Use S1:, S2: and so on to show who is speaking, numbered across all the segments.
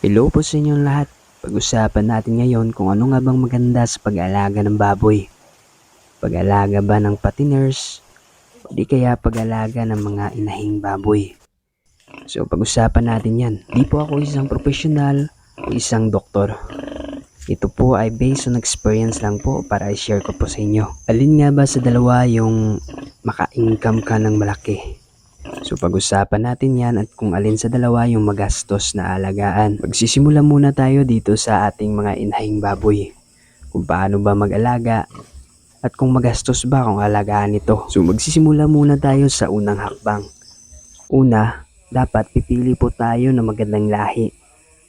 S1: Hello po sa inyong lahat. Pag-usapan natin ngayon kung ano nga bang maganda sa pag-alaga ng baboy. Pag-alaga ba ng patiners o di kaya pag-alaga ng mga inahing baboy. So pag-usapan natin yan. Di po ako isang profesional o isang doktor. Ito po ay based on experience lang po para i-share ko po sa inyo. Alin nga ba sa dalawa yung maka-income ka ng malaki? So pag-usapan natin yan at kung alin sa dalawa yung magastos na alagaan. Magsisimula muna tayo dito sa ating mga inahing baboy. Kung paano ba mag-alaga at kung magastos ba kung alagaan ito. So magsisimula muna tayo sa unang hakbang. Una, dapat pipili po tayo ng magandang lahi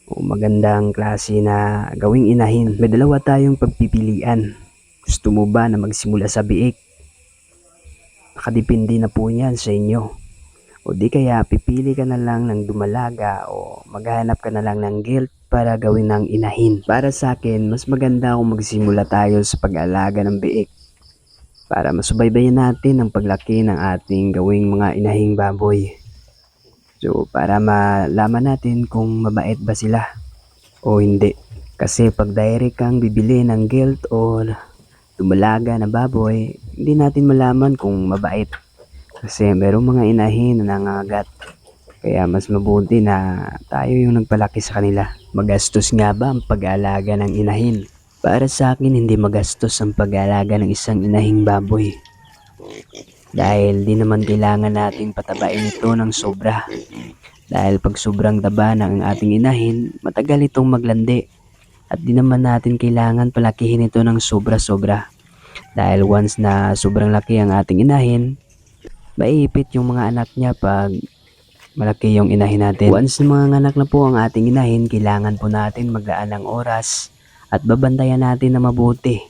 S1: o magandang klase na gawing inahin. May dalawa tayong pagpipilian. Gusto mo ba na magsimula sa biik? Nakadepende na po yan sa inyo. O di kaya pipili ka na lang ng dumalaga o maghanap ka na lang ng guilt para gawin ng inahin. Para sa akin, mas maganda kung magsimula tayo sa pag-alaga ng biik para masubaybayan natin ang paglaki ng ating gawing mga inahing baboy. So, para malaman natin kung mabait ba sila o hindi. Kasi pag direct kang bibili ng guilt o dumalaga na baboy, hindi natin malaman kung mabait. Kasi merong mga inahin na nangangagat. Kaya mas mabuti na tayo yung nagpalaki sa kanila. Magastos nga ba ang pag-aalaga ng inahin? Para sa akin, hindi magastos ang pag-aalaga ng isang inahing baboy. Dahil di naman kailangan nating patabain ito ng sobra. Dahil pag sobrang taba ng ating inahin, matagal itong maglandi. At di naman natin kailangan palakihin ito ng sobra-sobra. Dahil once na sobrang laki ang ating inahin, maiipit yung mga anak niya pag malaki yung inahin natin. Once na mga anak na po ang ating inahin, kailangan po natin maglaan ng oras at babantayan natin na mabuti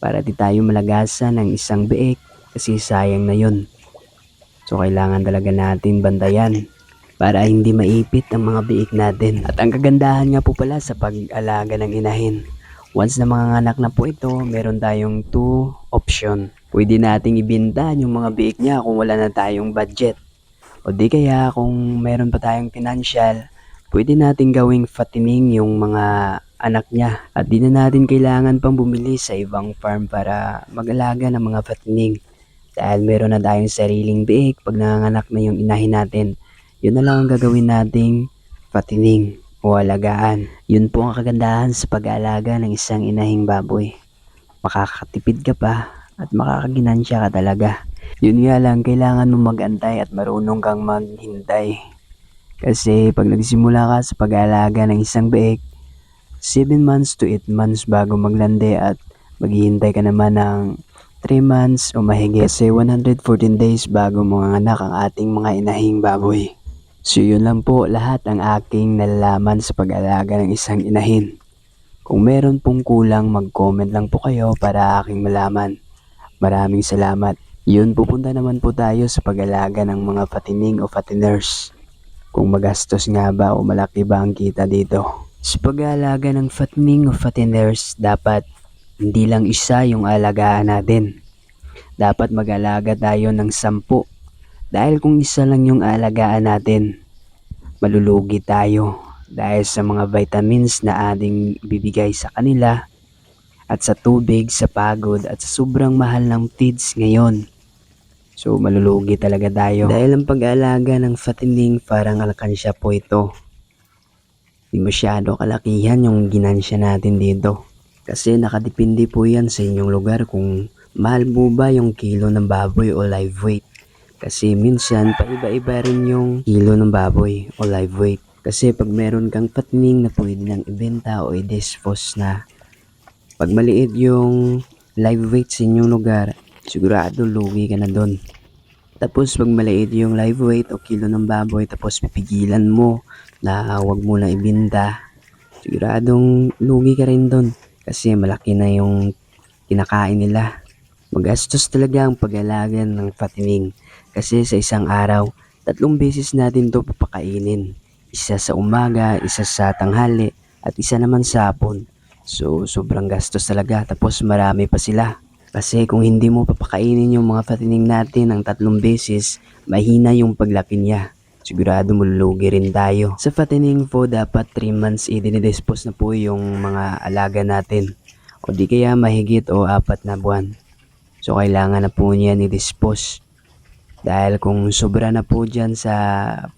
S1: para di tayo malagasan ng isang biik kasi sayang na yun. So kailangan talaga natin bantayan para hindi maipit ang mga biik natin. At ang kagandahan nga po pala sa pag-alaga ng inahin, once na mga anak na po ito, meron tayong two option. Pwede nating ibinta yung mga biik niya kung wala na tayong budget. O di kaya kung meron pa tayong financial, pwede nating gawing fattening yung mga anak niya. At di na natin kailangan pang bumili sa ibang farm para mag-alaga ng mga fattening. Dahil meron na tayong sariling biik pag nanganak na yung inahin natin. Yun na lang ang gagawin nating fattening o alagaan. Yun po ang kagandahan sa pag-aalaga ng isang inahing baboy. Makakatipid ka pa at makakaginansya ka talaga. Yun nga lang, kailangan mo magantay at marunong kang maghintay. Kasi pag nagsimula ka sa pag-aalaga ng isang biik, 7 months to 8 months bago maglandi at maghihintay ka naman ng 3 months o mahigit. Kasi 114 days bago mga anak ang ating mga inahing baboy. So yun lang po lahat ang aking nalalaman sa pag-alaga ng isang inahin. Kung meron pong kulang, mag-comment lang po kayo para aking malaman. Maraming salamat. Yun, pupunta naman po tayo sa pag-alaga ng mga patining o fatiners. Kung magastos nga ba o malaki ba ang kita dito. Sa pag-aalaga ng fattening o fatiners, dapat hindi lang isa yung alagaan natin. Dapat mag-alaga tayo ng sampu. Dahil kung isa lang yung alagaan natin, malulugi tayo dahil sa mga vitamins na ating bibigay sa kanila at sa tubig, sa pagod at sa sobrang mahal ng feeds ngayon. So malulugi talaga tayo. Dahil ang pag-aalaga ng fattening parang alkansya po ito. Di masyado kalakihan yung ginansya natin dito. Kasi nakadepende po yan sa inyong lugar kung mahal po ba yung kilo ng baboy o live weight. Kasi minsan paiba-iba rin yung kilo ng baboy o live weight. Kasi pag meron kang fattening na pwede nang ibenta o i-dispose na. Pag maliit yung live weight sa inyong lugar, sigurado lugi ka na doon. Tapos pag maliit yung live weight o kilo ng baboy tapos pipigilan mo na huwag mo na ibinta, siguradong lugi ka rin doon kasi malaki na yung kinakain nila. Magastos talaga ang pag-alaga ng fattening kasi sa isang araw, tatlong beses natin to papakainin. Isa sa umaga, isa sa tanghali, at isa naman sa hapon. So, sobrang gastos talaga. Tapos marami pa sila. Kasi kung hindi mo papakainin yung mga fattening natin ng tatlong beses, mahina yung paglaki niya. sigurado malulugi rin tayo. Sa fattening po, dapat 3 months i-dispose na po yung mga alaga natin. O di kaya mahigit o apat na buwan. So kailangan na po niyan i-dispose. Dahil kung sobra na po dyan sa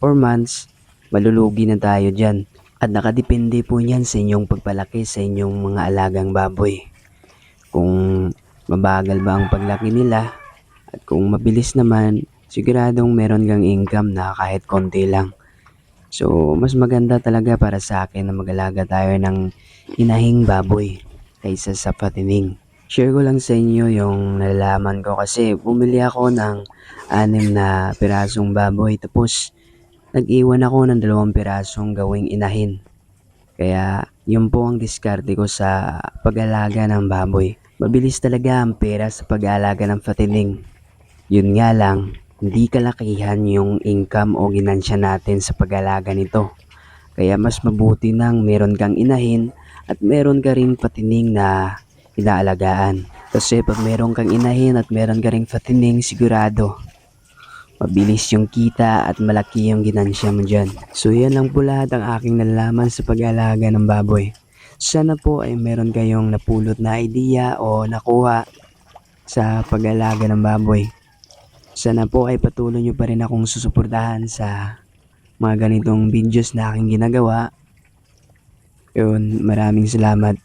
S1: 4 months, malulugi na tayo dyan. At nakadepende po niyan sa inyong pagpalaki sa inyong mga alagang baboy. Kung mabagal ba ang paglaki nila at kung mabilis naman, siguradong meron kang income na kahit konti lang. So, mas maganda talaga para sa akin na mag-alaga tayo ng inahing baboy kaysa sa patining. Share ko lang sa inyo yung nalalaman ko kasi bumili ako ng anim na pirasong baboy tapos nag-iwan ako ng dalawang pirasong gawing inahin. Kaya yun po ang diskarte ko sa pag-alaga ng baboy. Mabilis talaga ang pera sa pag-aalaga ng patining. Yun nga lang, hindi kalakihan yung income o ginansya natin sa pag-alaga nito. Kaya mas mabuti nang meron kang inahin at meron ka ring patining na inaalagaan. Kasi pag meron kang inahin at meron ka ring patining, sigurado mabilis yung kita at malaki yung ginansya mo dyan. So yan lang po lahat ang aking nalalaman sa pag-aalaga ng baboy. Sana po ay meron kayong napulot na idea o nakuha sa pag-aalaga ng baboy. Sana po ay patuloy nyo pa rin akong susuportahan sa mga ganitong videos na aking ginagawa. Yun, maraming salamat.